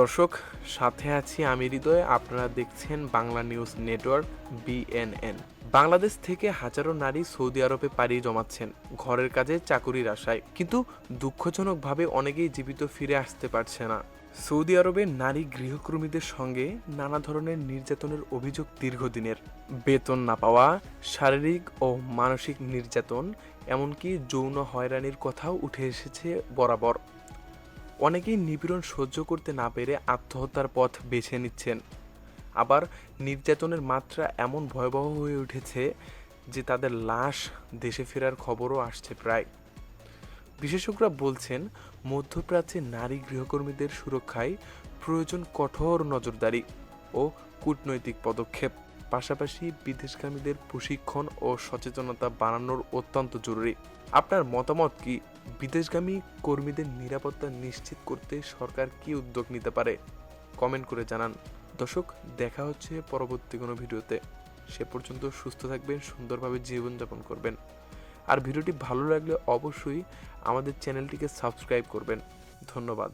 দর্শক, সাথে আছি আমি হৃদয়। আপনারা দেখছেন Bangla news network BNN Bangladesh থেকে হাজারো নারী সৌদি আরবে পাড়ি জমাচ্ছেন ঘরের কাজে চাকুরির আশায়। কিন্তু দুঃখজনকভাবে অনেকেই জীবিত ফিরে আসতে পারছে না। সৌদি আরবে নারী গৃহকর্মীদের সঙ্গে নানা ধরনের নির্যাতনের অভিযোগ দীর্ঘদিনের। বেতন না পাওয়া, শারীরিক ও মানসিক নির্যাতন, এমনকি যৌন হয়রানির কথাও উঠে এসেছে বরাবর। অনেকেই নিপীড়ন সহ্য করতে না পেরে আত্মহত্যার পথ বেছে নিচ্ছেন। আবার নির্যাতনের মাত্রা এমন ভয়াবহ হয়ে উঠেছে যে তাদের লাশ দেশে ফেরার খবরও আসছে প্রায়। বিশেষজ্ঞরা বলছেন, মধ্যপ্রাচ্যে নারী গৃহকর্মীদের সুরক্ষায় প্রয়োজন কঠোর নজরদারি ও কূটনৈতিক পদক্ষেপ। পাশাপাশি বিদেশগামীদের প্রশিক্ষণ ও সচেতনতা বাড়ানোর অত্যন্ত জরুরি। আপনার মতামত কি? বিদেশগামী কর্মীদের নিরাপত্তা নিশ্চিত করতে সরকার কি উদ্যোগ নিতে পারে? কমেন্ট করে জানান। দর্শক, দেখা হচ্ছে পরবর্তী কোনো ভিডিওতে। সে পর্যন্ত সুস্থ থাকবেন, সুন্দরভাবে জীবনযাপন করবেন। আর ভিডিওটি ভালো লাগলে অবশ্যই আমাদের চ্যানেলটিকে সাবস্ক্রাইব করবেন। ধন্যবাদ।